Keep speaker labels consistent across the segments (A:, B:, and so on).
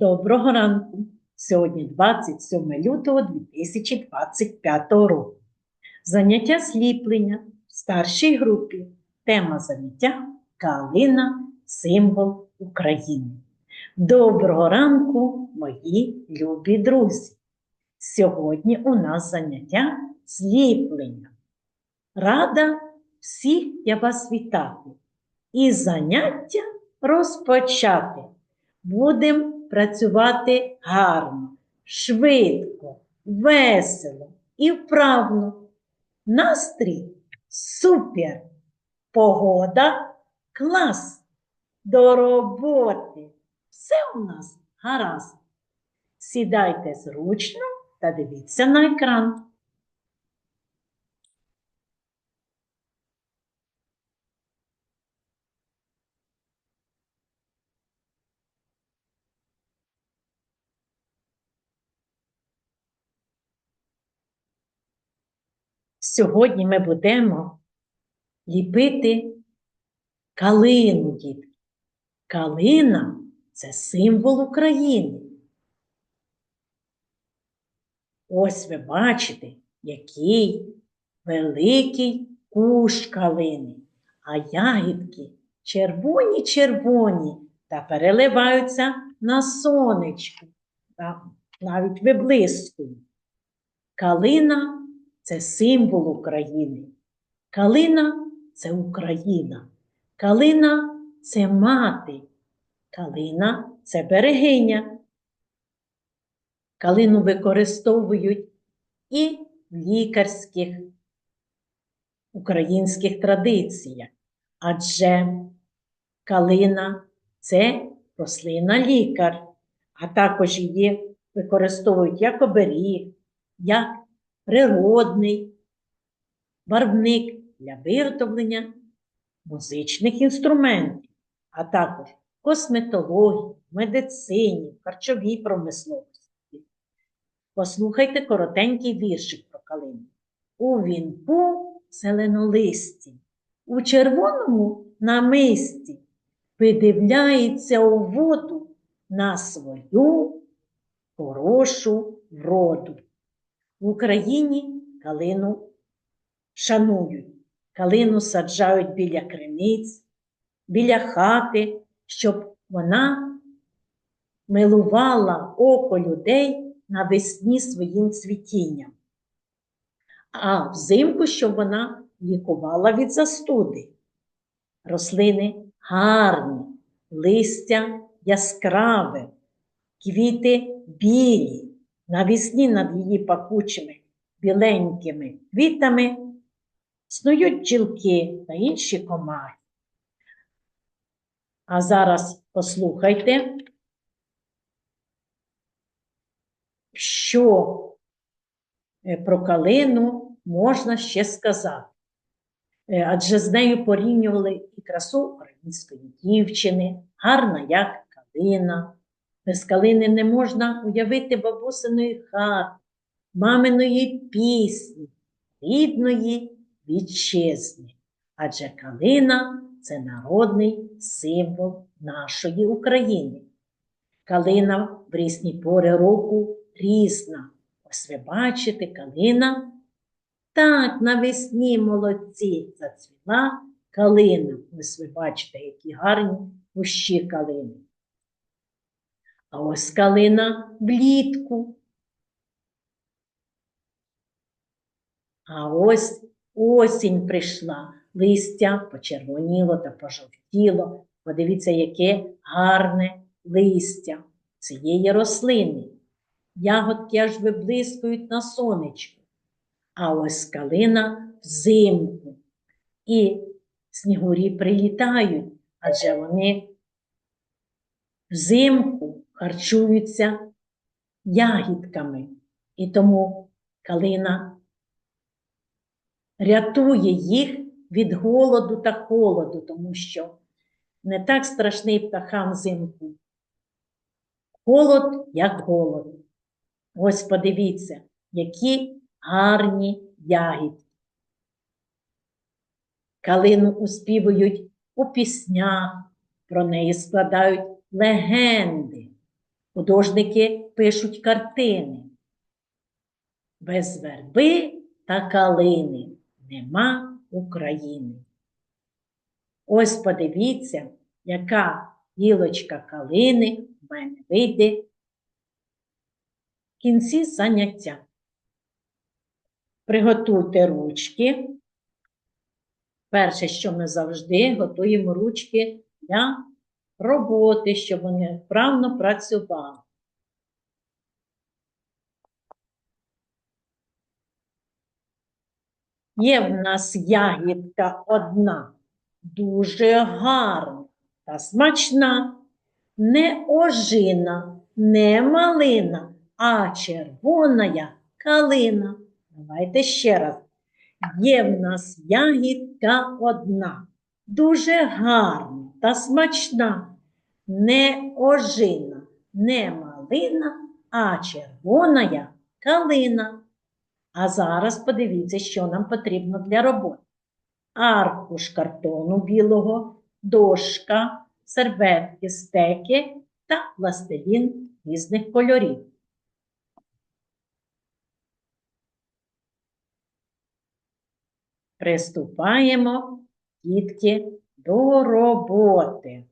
A: Доброго ранку! Сьогодні 27 лютого 2025 року. Заняття сліплення в старшій групі. Тема заняття Калина символ України. Доброго ранку, мої любі друзі! Сьогодні у нас заняття сліплення. Рада всіх я вас вітати і заняття розпочати. Будемо працювати гарно, швидко, весело і вправно. Настрій супер! Погода клас! До роботи! Все у нас гаразд. Сідайте зручно та дивіться на екран. Сьогодні ми будемо ліпити калину, дітки. Калина це символ України. Ось ви бачите, який великий кущ калини, а ягідки червоні-червоні та переливаються на сонечку, та навіть виблискують. Калина це символ України. Калина це Україна. Калина це мати. Калина це берегиня. Калину використовують і в лікарських українських традиціях, адже калина це рослина лікар, а також її використовують як оберіг, як природний барвник для виготовлення музичних інструментів, а також косметології, медицині, харчовій промисловості. Послухайте коротенький віршик про калину. У вінку зеленолисті, у червоному намисті видивляється у воду на свою хорошу вроду. В Україні калину шанують, калину саджають біля криниць, біля хати, щоб вона милувала око людей навесні своїм цвітінням, а взимку, щоб вона лікувала від застуди. Рослини гарні, листя яскраве, квіти білі. Навісні над її пакучими біленькими квітами снують бджілки та інші комахи. А зараз послухайте, що е, про калину можна ще сказати. Е, адже з нею порівнювали і красу української дівчини, гарна як калина. Без калини не можна уявити бабусиної хати, маминої пісні, рідної вітчизни. Адже калина це народний символ нашої України. Калина в різні пори року різна. Ось ви бачите, калина. Так, навесні молодці зацвіла калина. Ось ви бачите, які гарні кущі калини. А ось калина влітку. А ось осінь прийшла, листя почервоніло та пожовтіло. Подивіться, яке гарне листя цієї рослини. Ягодки аж виблискують на сонечку. А ось калина взимку. І снігурі прилітають, адже вони взимку харчуються ягідками. І тому калина рятує їх від голоду та холоду, тому що не так страшний птахам взимку. Холод, як голод. Ось подивіться, які гарні ягідки. Калину успівують у піснях, про неї складають легенди. Художники пишуть картини. Без верби та калини нема України. Ось подивіться, яка гілочка калини в мене вийде в кінці заняття. Приготуйте ручки. Перше, що ми завжди готуємо ручки для роботи, щоб вони вправно працювали. Є в нас ягідка одна, дуже гарна та смачна, не ожина, не малина, а червона калина. Давайте ще раз. Є в нас ягідка одна, дуже гарна та смачна, не ожина, не малина, а червона калина. А зараз подивіться, що нам потрібно для роботи. Аркуш картону білого, дошка, серветки, стеки та пластилін різних кольорів. Приступаємо, дітки, до роботи.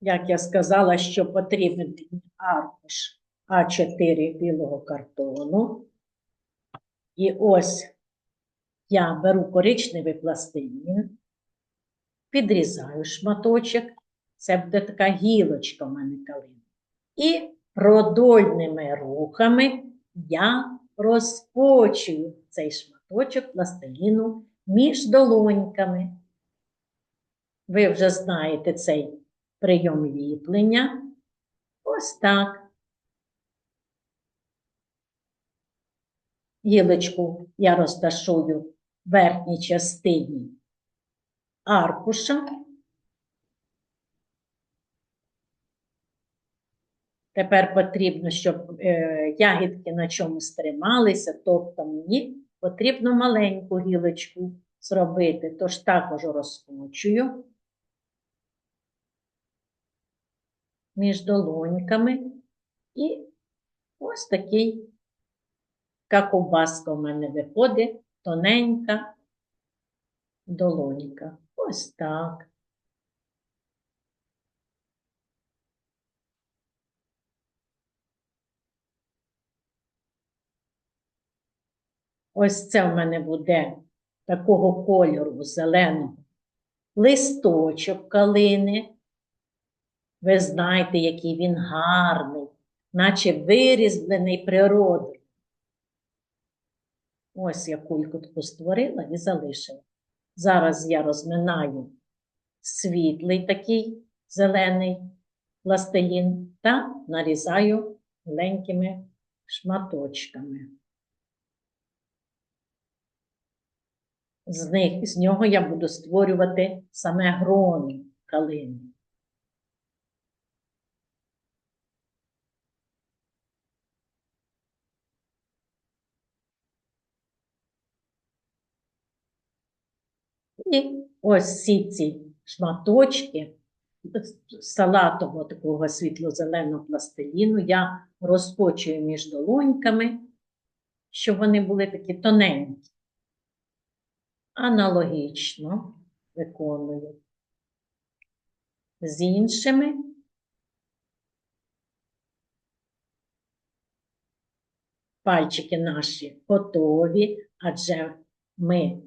A: Як я сказала, що потрібен аркуш А4 білого картону. І ось я беру коричневий пластилін, підрізаю шматочок. Це буде така гілочка в мене калина. І продольними рухами я розпочую цей шматочок пластиліну між долоньками. Ви вже знаєте цей прийом ліплення. Ось так. Гілочку я розташую в верхній частині аркуша. Тепер потрібно, щоб е, ягідки на чомусь трималися, тобто мені потрібно маленьку гілочку зробити, тож також розкочую між долоньками і ось такий, ковбаска в мене виходить, тоненька долонька. Ось так. Ось це в мене буде такого кольору зеленого листочок калини. Ви знаєте, який він гарний, наче вирізблений природою. Ось я кульку таку створила і залишила. Зараз я розминаю світлий такий зелений пластилін та нарізаю маленькими шматочками. З них, з нього я буду створювати саме грони калини. І ось всі ці шматочки салатового такого світло-зеленого пластиліну я розпочую між долоньками, щоб вони були такі тоненькі. Аналогічно виконую з іншими. Пальчики наші готові, адже ми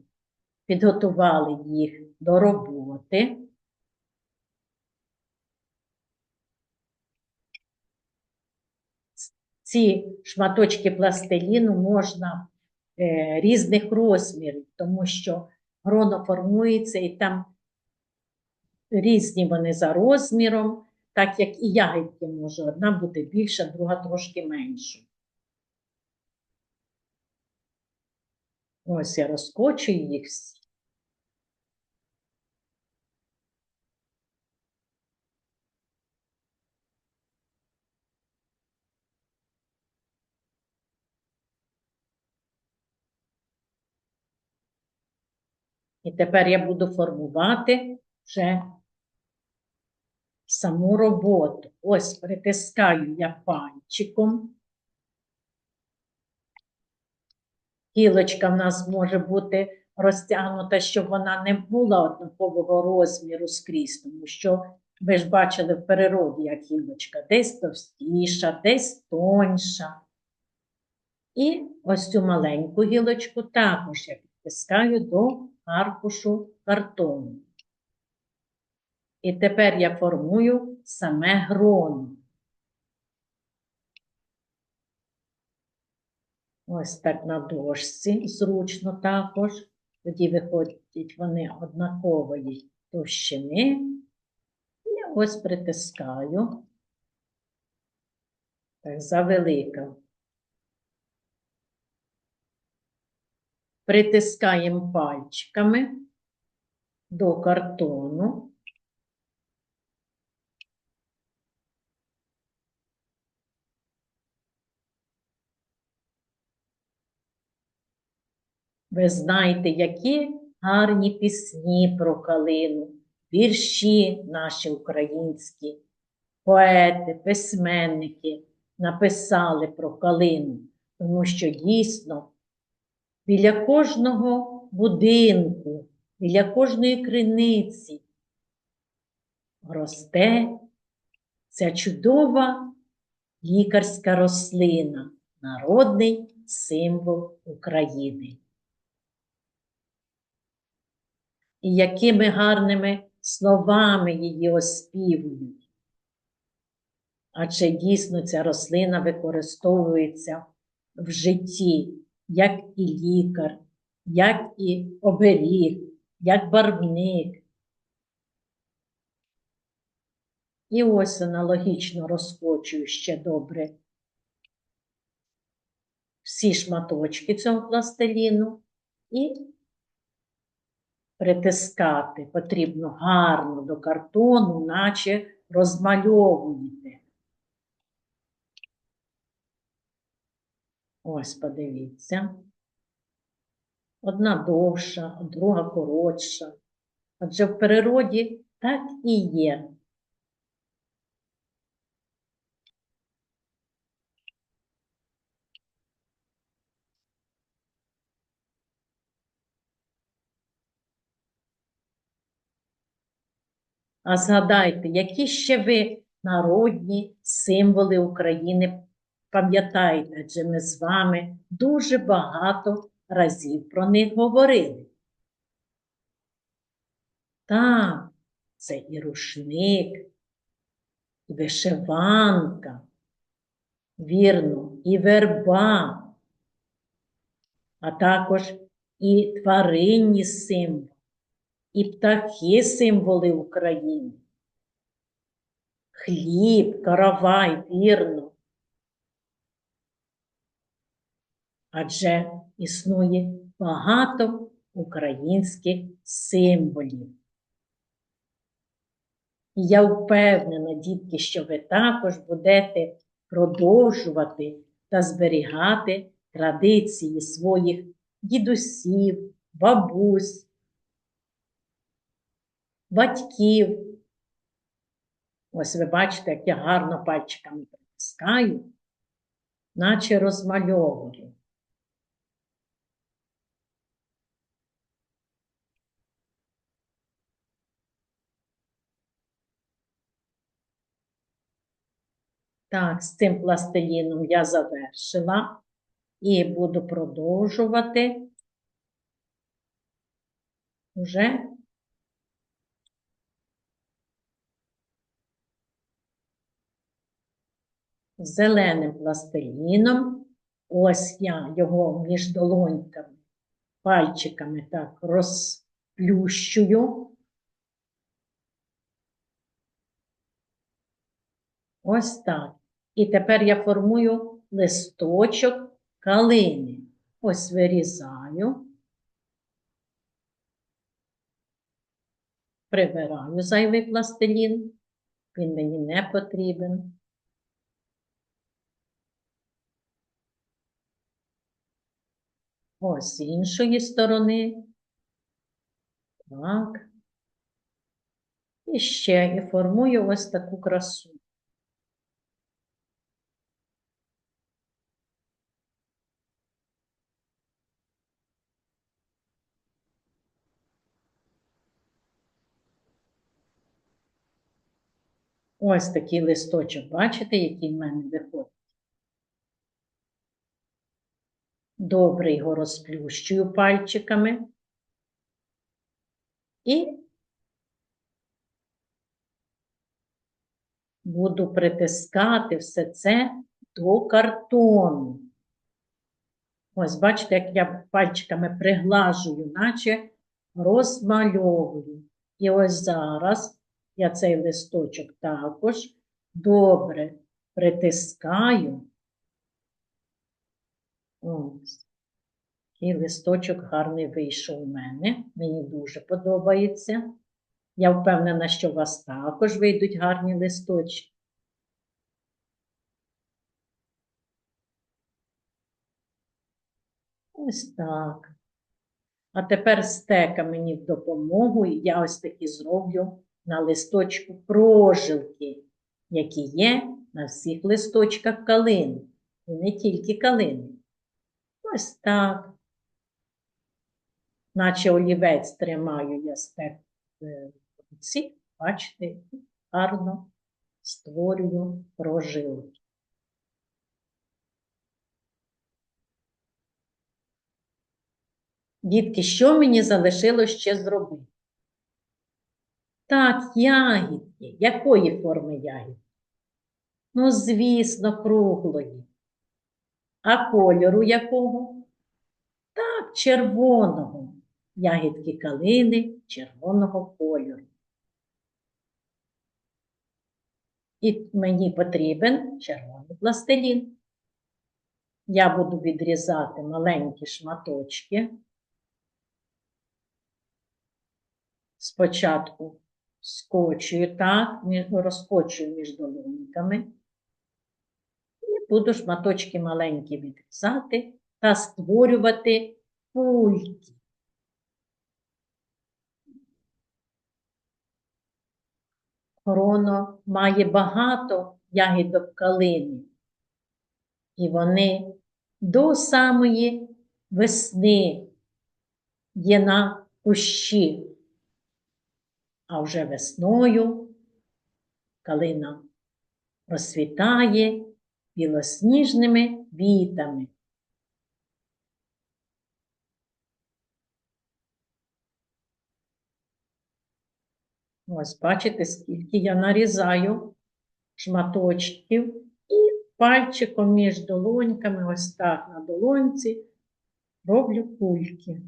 A: підготували їх до роботи. Ці шматочки пластиліну можна різних розмірів, тому що гроно формується і там різні вони за розміром, так як і ягідки може, одна бути більша, друга трошки менша. Ось я розкочую їх всі. І тепер я буду формувати вже саму роботу. Ось притискаю я пальчиком. Гілочка в нас може бути розтягнута, щоб вона не була однакового розміру скрізь, тому що ви ж бачили в природі, як гілочка десь товстіша, десь тоньша. І ось цю маленьку гілочку також я підтискаю до аркушу картону. І тепер я формую саме гроно. Ось так на дошці зручно також. Тоді виходять вони однакової товщини. І ось притискаю. Так, завелика. Притискаємо пальчиками до картону. Ви знаєте, які гарні пісні про калину, вірші наші українські, поети, письменники написали про калину, тому що дійсно біля кожного будинку, біля кожної криниці росте ця чудова лікарська рослина, народний символ України. і якими гарними словами її оспівують. Адже дійсно ця рослина використовується в житті як і лікар, як і оберіг, як барвник. І ось аналогічно розкочую ще добре всі шматочки цього пластиліну і притискати потрібно гарно до картону, наче розмальовуєте. Ось, подивіться. Одна довша, друга коротша. Адже в природі так і є. А згадайте, які ще ви народні символи України пам'ятаєте, адже ми з вами дуже багато разів про них говорили. Так, це і рушник, і вишиванка, вірно, і верба, а також і тваринні символи і птахи символи України. Хліб, каравай, вірно. Адже існує багато українських символів. І я впевнена, дітки, що ви також будете продовжувати та зберігати традиції своїх дідусів, бабусь, батьків. Ось ви бачите, як я гарно пальчиками притискаю, наче розмальовую. Так, з цим пластиліном я завершила і буду продовжувати вже зеленим пластиліном. Ось я його між долоньками, пальчиками так розплющую. Ось так. І тепер я формую листочок калини. Ось вирізаю, прибираю зайвий пластилін, він мені не потрібен. Ось з іншої сторони. Так. І ще і формую ось таку красу. Ось такий листочок, бачите, який в мене виходить. Добре його розплющую пальчиками. І буду притискати все це до картону. Ось, бачите, як я пальчиками приглажую, наче розмальовую. І ось зараз я цей листочок також добре притискаю. Ось. Такий листочок гарний вийшов у мене. Мені дуже подобається. Я впевнена, що у вас також вийдуть гарні листочки. Ось так. А тепер стека мені в допомогу, і я ось таки зроблю на листочку прожилки, які є на всіх листочках калини. І не тільки калини. Ось так. Наче олівець тримаю я стек в руці, бачите, гарно створюю прожилки. Дітки, що мені залишилось ще зробити? Так, ягідки. Якої форми ягідки? Ну, звісно, круглої. А кольору якого? Так, червоного. Ягідки калини червоного кольору. І мені потрібен червоний пластилін. Я буду відрізати маленькі шматочки. Спочатку скочую так, розкочую між долоньками. І буду шматочки маленькі відрізати та створювати кульки. Хроно має багато ягідок калини, і вони до самої весни є на кущі, а вже весною калина розцвітає білосніжними вітами. Ось, бачите, скільки я нарізаю шматочків і пальчиком між долоньками, ось так на долонці, роблю кульки.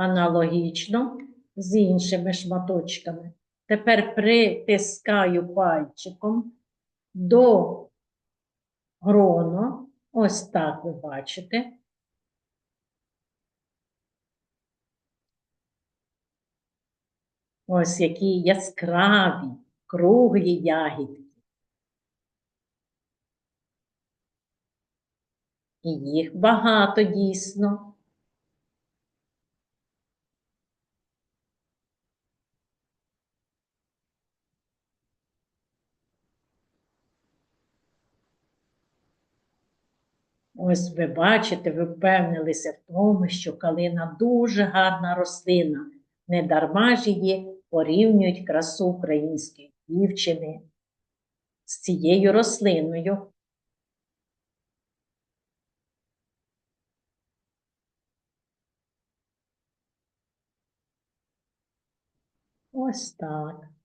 A: Аналогічно з іншими шматочками. Тепер притискаю пальчиком до грону, ось так ви бачите. Ось які яскраві, круглі ягідки. І їх багато дійсно. Ось ви бачите, ви впевнилися в тому, що калина дуже гарна рослина. Не дарма ж її порівнюють красу української дівчини з цією рослиною. Ось так.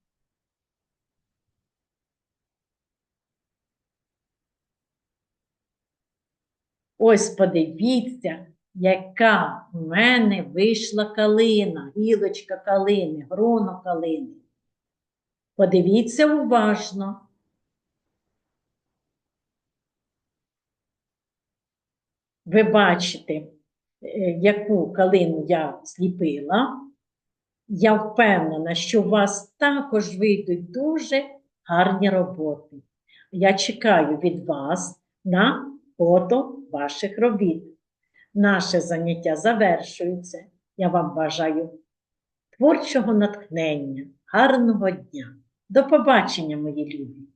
A: Ось подивіться, яка в мене вийшла калина, гілочка калини, гроно калини. Подивіться уважно. Ви бачите, е, яку калину я зліпила. Я впевнена, що у вас також вийдуть дуже гарні роботи. Я чекаю від вас на фото ваших робіт. Наше заняття завершується. Я вам бажаю творчого натхнення, гарного дня. До побачення, мої любі!